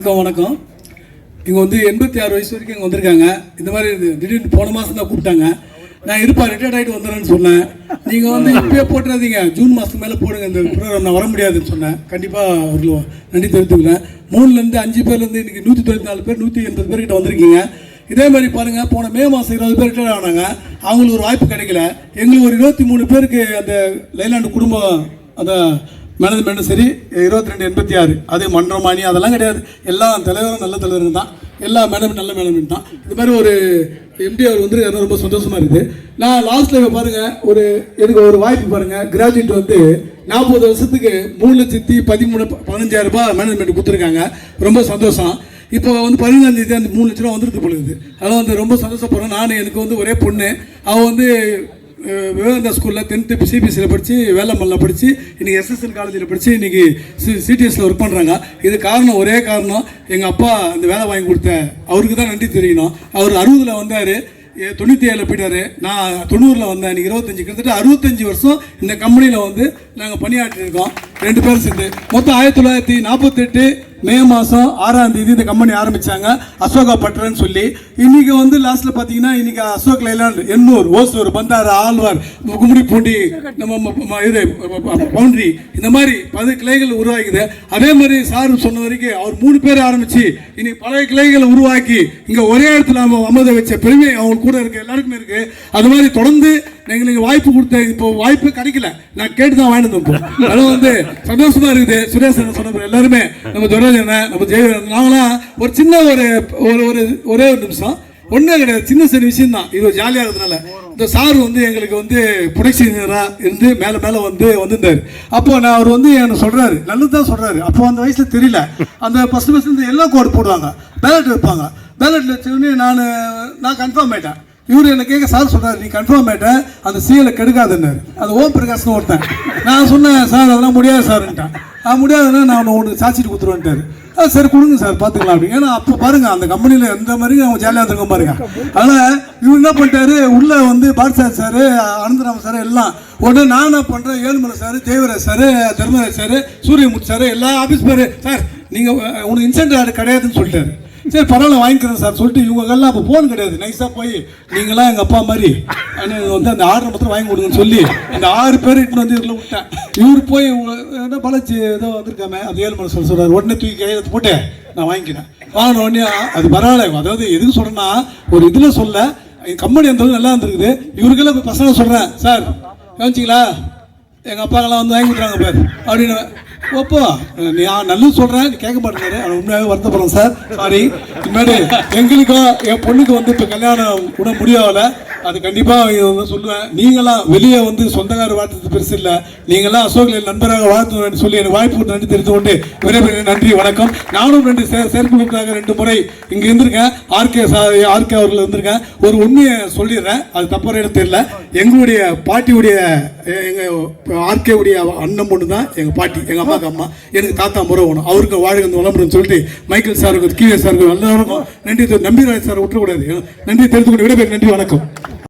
வணக்கம் வணக்கம். இங்கே வந்து எண்பத்தி ஆறு வயசு வரைக்கும் இங்கே வந்திருக்காங்க. இந்த மாதிரி இது திடீர்னு போன மாதம் தான் கூப்பிட்டாங்க. நான் இருப்பா ரிட்டையர்ட் ஆகிட்டு வந்துடுறேன்னு சொன்னேன். நீங்கள் வந்து இப்பயே போட்டுறாதீங்க. ஜூன் மாதத்துக்கு மேலே போடுங்க. இந்த ப்ரோக்ராம் நான் வர முடியாதுன்னு சொன்னேன். கண்டிப்பாக அவர்கள் நன்றி தெரிவித்துக்கிறேன். மூணுலேருந்து அஞ்சு பேர்லேருந்து இன்றைக்கி நூற்றி தொண்ணூற்றி நாலு பேர் நூற்றி எண்பது பேர்கிட்ட வந்திருக்கீங்க. இதே மாதிரி பாருங்கள் போன மே மாதம் இருபது பேர் ரிட்டையர் ஆனாங்க. அவங்களுக்கு ஒரு வாய்ப்பு கிடைக்கல. எங்களுக்கு ஒரு இருபத்தி மூணு பேருக்கு அந்த லைலாண்டு குடும்பம் அந்த மேனேஜ்மெண்ட்டும் சரி இருபத்தி ரெண்டு எண்பத்தி ஆறு. அது மன்றமானி அதெல்லாம் கிடையாது. எல்லா தலைவரும் நல்ல தலைவருங்க தான். எல்லா மேனேஜ்மெண்ட் நல்ல மேனேஜ்மெண்ட் தான். இது மாதிரி ஒரு எம்பி அவர் வந்து ரொம்ப சந்தோஷமாக இருக்குது. நான் லாஸ்ட்டில் பாருங்கள் ஒரு எனக்கு ஒரு வாய்ப்பு பாருங்கள் கிராஜுவேட் வந்து நாற்பது வருஷத்துக்கு மூணு லட்சத்தி பதிமூணு பதினஞ்சாயிரம் ரூபாய் மேனேஜ்மெண்ட் கொடுத்துருக்காங்க. ரொம்ப சந்தோஷம். இப்போ வந்து பதினஞ்சாம் தேதி அந்த மூணு லட்ச ரூபா வந்துருக்கு பொழுது அதெல்லாம் வந்து ரொம்ப சந்தோஷப்படுறேன் நான் எனக்கு வந்து ஒரே பொண்ணு. அவள் வந்து விவேகானந்தா ஸ்கூலில் டென்த்து சிபிஎஸ்சியில் படித்து வேலம்மலில் படித்து இன்றைக்கி எஸ்எஸ்எல் காலேஜில் படித்து இன்றைக்கி சி சிடிஎஸ்சில் ஒர்க் பண்ணுறாங்க இது காரணம் ஒரே காரணம் எங்கள் அப்பா அந்த வேலை வாங்கி கொடுத்த அவருக்கு தான் நன்றி தெரியணும் அவர் அறுபதில் வந்தார் தொண்ணூற்றி ஏழில் போயிட்டார். நான் தொண்ணூறில் வந்தேன் இன்னைக்கு இருபத்தஞ்சி கிட்டத்தட்ட அறுபத்தஞ்சு வருஷம் இந்த கம்பெனியில் வந்து நாங்கள் பணியாற்றிருக்கோம். ரெண்டு பேரும் சேர்ந்து. மொத்தம் ஆயிரத்தி தொள்ளாயிரத்தி நாற்பத்தெட்டு மே மாதம் ஆறாம் தேதி இந்த கம்பெனி ஆரம்பித்தாங்க அசோகா பட்டர்னு சொல்லி. இன்னைக்கு வந்து லாஸ்ட்டில் பார்த்தீங்கன்னா இன்னைக்கு அசோக் லைலாண்ட் எண்ணூர் ஓசூர் பந்தாறு ஆழ்வார் கும்மிடி பூண்டி நம்ம இது பவுண்டரி இந்த மாதிரி பல கிளைகள் உருவாக்குது அதே மாதிரி சார் சொன்ன வரைக்கும் அவர் மூணு பேர் ஆரம்பிச்சு இன்னைக்கு பல கிளைகளை உருவாக்கி இங்கே ஒரே இடத்துல நம்ம அமர்த வச்ச பெருமை அவங்க கூட இருக்கு எல்லாருக்குமே இருக்கு. அது மாதிரி தொடர்ந்து எங்களுக்கு வாய்ப்பு கொடுத்த இப்போ வாய்ப்பு கிடைக்கல. நான் கேட்டு தான் வாங்கிட்டு வந்தோம் இப்போ வந்து சந்தோஷமா இருக்குது. சுரேஷ் என்ன சொன்ன எல்லாருமே நம்ம துரஜன நம்ம ஜெயவரன் நாங்களாம் ஒரு சின்ன ஒரு ஒரு ஒரு ஒரே ஒரு நிமிஷம். ஒன்றே கிடையாது. சின்ன சின்ன விஷயம் தான் இது ஜாலியாக இருக்கிறதுனால. இந்த சார் வந்து எங்களுக்கு வந்து புடைச்சினராக இருந்து மேலே மேலே வந்து வந்திருந்தார். அப்போ நான் அவர் வந்து என்ன சொல்கிறாரு நல்லது தான் சொல்கிறாரு அப்போ அந்த வயசில் தெரியல. அந்த ஃபஸ்ட்டு ஃபஸ்ட்டு எல்லாம் எல்லோ கோடு போடுவாங்க. பேலட் வைப்பாங்க. பேலட்டில் வச்சோடனே நான் நான் கன்ஃபார்ம் ஆயிட்டேன். இவர் என்ன கேட்க சார் சொல்றாரு நீ கன்ஃபார்ம் ஆயிட்ட அந்த சீலை கெடுக்காதுன்னு அது ஓம் பிரகாஷ்னு ஒருத்தன். நான் சொன்னேன் சார் அதெல்லாம் முடியாது சார்ன்ட்டான் அது முடியாதுன்னா நான் உனக்கு சாச்சிட்டு கொடுத்துருவேன்ட்டாரு. ஆ சரி கொடுங்க சார் பார்த்துக்கலாம் அப்படின்னு. ஏன்னா அப்போ பாருங்க அந்த கம்பெனியில் எந்த மாதிரி அவங்க ஜாலியாக இருந்திருக்க பாருங்க அதனால் இவர் என்ன பண்ணிட்டாரு உள்ளே வந்து பாட்சார் சார் அனந்தராம சார் எல்லாம் உடனே நான் என்ன பண்ணுறேன் Ezhumalai sir Devaraj sir Dharmaraj sir Suriyamuthu sir எல்லா ஆஃபீஸ் பேர் சார் நீங்கள் உனக்கு இன்சென்ட் ஆர்டர் கிடையாதுன்னு சொல்லிட்டாரு. சரி பரவாயில்ல வாங்கிக்கிறேன் சார். சொல்லிட்டு இவங்கெல்லாம் அப்போ ஃபோன் கிடையாது. நைஸாக போய் நீங்களாம் எங்கள் அப்பா மாதிரி வந்து அந்த ஆர்டர் மட்டும் வாங்கி கொடுங்கன்னு சொல்லி அந்த ஆறு பேர் இட்டுன்னு வந்து இதில் விட்டேன். இவர் போய் என்ன பழச்சி ஏதோ வந்திருக்காம அது ஏழு மணி சொல்ல சொல்கிறார் உடனே தூக்கி கையெழுத்து போட்டு நான் வாங்கிக்கிறேன். வாங்கின உடனே அது பரவாயில்ல. அதாவது எதுக்கு சொல்கிறேன்னா ஒரு இதில் சொல்ல கம்பெனி அந்த நல்லா இருந்திருக்குது. இவருக்கெல்லாம் இப்போ பசங்க சொல்கிறேன் சார் கவனிச்சிங்களா? எங்கள் அப்பாங்கெல்லாம் வந்து வாங்கி கொடுக்குறாங்க பேர். அப்படின்னு ஓப்போ நீ நல்லது சொல்கிறேன் கேட்க மாட்டேங்கிறேன் அவன் உண்மையாகவே வருத்தப்படுறேன் சார். சாரி இனிமேல் எங்களுக்கும் என் பொண்ணுக்கு வந்து இப்போ கல்யாணம் கூட முடியாவில் அது கண்டிப்பாக வந்து சொல்லுவேன். நீங்களாம் வெளியே வந்து சொந்தக்கார வாழ்த்துறது பெருசு இல்லை. நீங்களாம் அசோகில் நண்பராக வாழ்த்து சொல்லி எனக்கு வாய்ப்பு நன்றி தெரிந்து கொண்டு விரைவில் நன்றி வணக்கம். நானும் ரெண்டு சே செயற்குழுக்காக ரெண்டு முறை இங்கே இருந்திருக்கேன். ஆர்கே சா ஆர்கே அவர்கள் இருந்திருக்கேன். ஒரு உண்மையை சொல்லிடுறேன். அது தப்பான இடம் தெரியல. எங்களுடைய பாட்டியுடைய எங்கள் ஆர்கேவுடைய ஆர்கே உடைய அண்ணன் பொண்ணு தான் எங்கள் பாட்டி எங்கள் அம்மாக்கு அம்மா. எனக்கு தாத்தா முறை ஒன்று அவருக்கு வாழ்க இந்த வளமுடன் சொல்லிட்டு மைக்கேல் சாருக்கு கீழே சாருக்கு எல்லாருக்கும் நன்றி நம்பிராஜ் சார் விட்டுறக்கூடாது. நன்றி தெரிந்து கொண்டு விடைபெறும் நன்றி வணக்கம்.